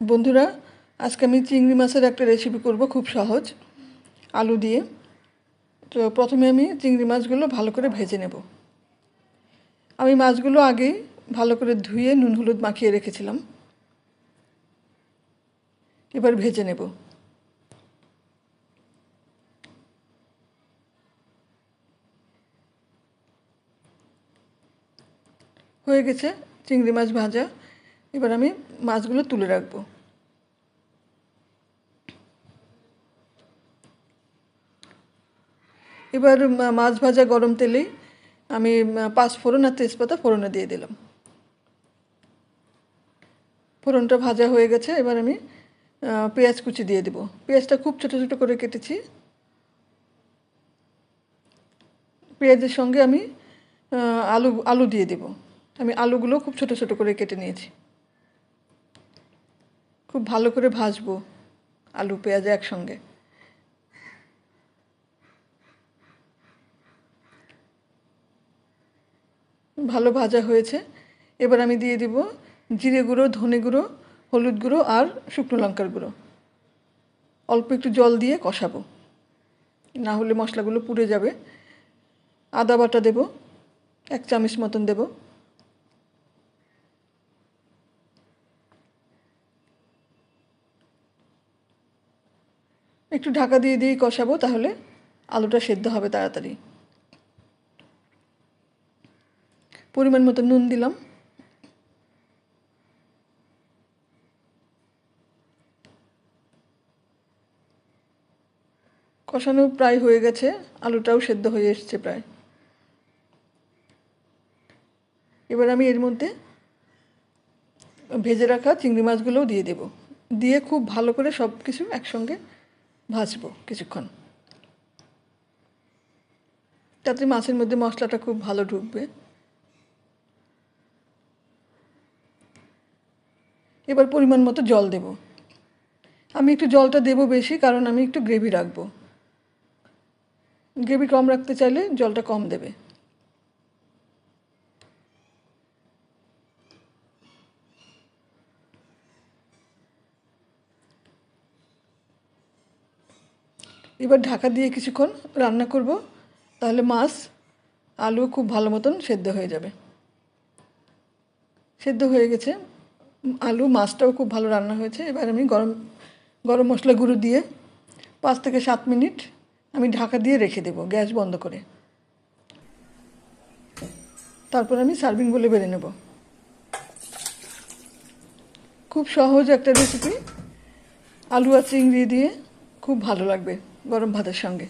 বন্ধুরা, আজকে আমি চিংড়ি মাছের একটা রেসিপি করব খুব সহজ, আলু দিয়ে। তো প্রথমে আমি চিংড়ি মাছগুলো ভালো করে ভেজে নেব। আমি মাছগুলো আগেই ভালো করে ধুয়ে নুন হলুদ মাখিয়ে রেখেছিলাম। এবার ভেজে নেব। হয়ে গেছে চিংড়ি মাছ ভাজা। এবার আমি মাছগুলো তুলে রাখব। এবার মাছ ভাজা গরম তেলেই আমি পাঁচ ফোড়ন আর তেজপাতা ফোড়নে দিয়ে দিলাম। ফোড়নটা ভাজা হয়ে গেছে, এবার আমি পেঁয়াজ কুচি দিয়ে দেবো। পেঁয়াজটা খুব ছোটো ছোটো করে কেটেছি। পেঁয়াজের সঙ্গে আমি আলু আলু দিয়ে দেব। আমি আলুগুলো খুব ছোটো ছোটো করে কেটে নিয়েছি। খুব ভালো করে ভাজবো আলু, পেঁয়াজ একসঙ্গে। ভালো ভাজা হয়েছে। এবার আমি দিয়ে দিব জিরে গুঁড়ো, ধনে গুঁড়ো, হলুদ গুঁড়ো আর শুকনো লঙ্কার গুঁড়ো। অল্প একটু জল দিয়ে কষাবো। না হলে মশলাগুলো পুড়ে যাবে। আদা বাটা দেব, এক চামচ মতন দেব। একটু ঢাকা দিয়ে দিয়েই কষাবো, তাহলে আলুটা সেদ্ধ হবে তাড়াতাড়ি। পরিমাণ মতো নুন দিলাম। কষানো প্রায় হয়ে গেছে, আলুটাও সেদ্ধ হয়ে এসছে প্রায়। এবার আমি এর মধ্যে ভেজে রাখা চিংড়ি মাছগুলোও দিয়ে দেব। দিয়ে খুব ভালো করে সব কিছু একসঙ্গে ভাজবো কিছুক্ষণ। তাতে মাছের মধ্যে মশলাটা খুব ভালো ঢুকবে। এবার পরিমাণ মতো জল দেব। আমি একটু জলটা দেব বেশি কারণ আমি একটু গ্রেভি রাখব। গ্রেভি কম রাখতে চাইলে জলটা কম দেবে। এবার ঢাকা দিয়ে কিছুক্ষণ রান্না করব, তাহলে মাছ, আলু খুব ভালো মতন সেদ্ধ হয়ে যাবে। সেদ্ধ হয়ে গেছে। আলু, মাছটাও খুব ভালো রান্না হয়েছে। এবার আমি গরম গরম মশলা গুঁড়ো দিয়ে পাঁচ থেকে সাত মিনিট আমি ঢাকা দিয়ে রেখে দেবো গ্যাস বন্ধ করে। তারপর আমি সার্ভিং বলে বেড়ে নেব। খুব সহজ একটা রেসিপি আলু আর চিংড়ি দিয়ে খুব ভালো লাগবে। গরম ভাতের সঙ্গে।